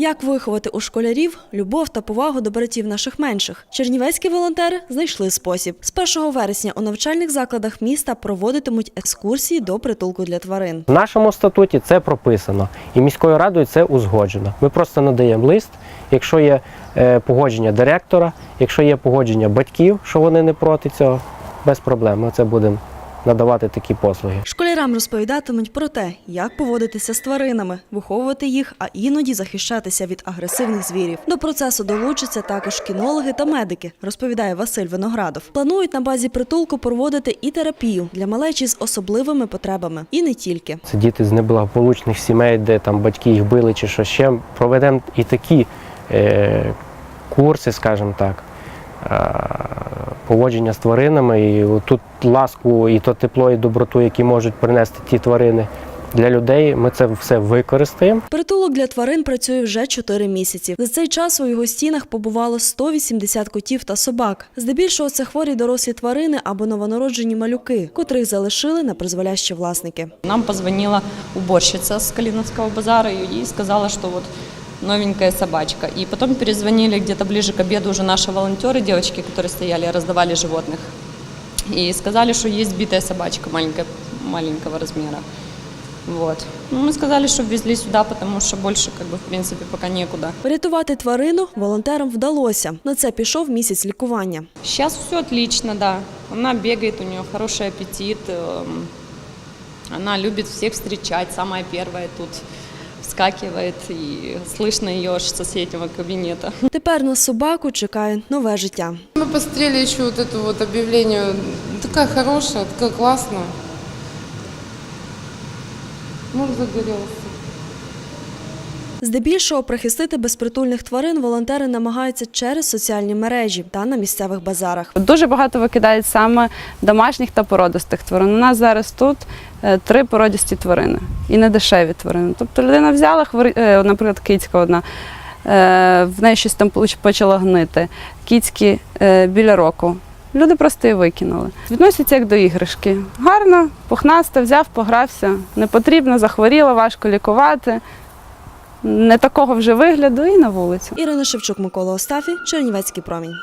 Як виховати у школярів любов та повагу до братів наших менших? Чернівецькі волонтери знайшли спосіб. З 1 вересня у навчальних закладах міста проводитимуть екскурсії до притулку для тварин. В нашому статуті це прописано, і міською радою це узгоджено. Ми просто надаємо лист, якщо є е, погодження директора, якщо є погодження батьків, що вони не проти цього, без проблем. Ми це будемо надавати такі послуги. Школярам розповідатимуть про те, як поводитися з тваринами, виховувати їх, а іноді захищатися від агресивних звірів. До процесу долучаться також кінологи та медики, розповідає Василь Виноградов. Планують на базі притулку проводити і терапію для малечі з особливими потребами, і не тільки. Це діти з неблагополучних сімей, де там батьки їх били чи що ще. Проведемо і такі е, курси, скажімо так, поводження з тваринами. І тут ласку, і то тепло, і доброту, які можуть принести ті тварини для людей. Ми це все використаємо. Притулок для тварин працює вже 4 місяці. За цей час у його стінах побувало 180 котів та собак. Здебільшого це хворі дорослі тварини або новонароджені малюки, котрих залишили на призволяще власники. Нам позвонила уборщица с Калиновского базара и сказала, что вот новенькая собачка. И потом перезвонили где-то ближе к обеду уже наши волонтеры, девочки, которые стояли, раздавали животных. И сказали, что есть битая собачка маленькая, маленького размера. Вот. Ну, мы сказали, что везли сюда, потому что больше, как бы, в принципе, пока некуда. Врятувати тварину волонтерам вдалося. На це пішов місяць лікування. Сейчас все отлично, да. Она бегает, у нее хороший аппетит. эм, Она любит всех встречать, самая первая тут вскакивает, и слышно ее аж с соседнего кабинета. Тепер на собаку чекає нове життя. Мы посмотрели еще вот это вот объявление. Такая хорошая, такая классная. Муж загорелся. Здебільшого прихистити безпритульних тварин волонтери намагаються через соціальні мережі та на місцевих базарах. Дуже багато викидають саме домашніх та породистих тварин. У нас зараз тут е, три породісті тварини і не дешеві тварини. Тобто людина взяла, е, наприклад, кицька одна, е, в неї щось там поч- почало гнити, кіцькі біля року. Люди просто її викинули. Відносяться як до іграшки. Гарно, пухнаста, взяв, погрався. Не потрібно, захворіла, важко лікувати. Не такого вже вигляду і на вулицю. Ірина Шевчук, Микола Остафі, Чернівецький промінь.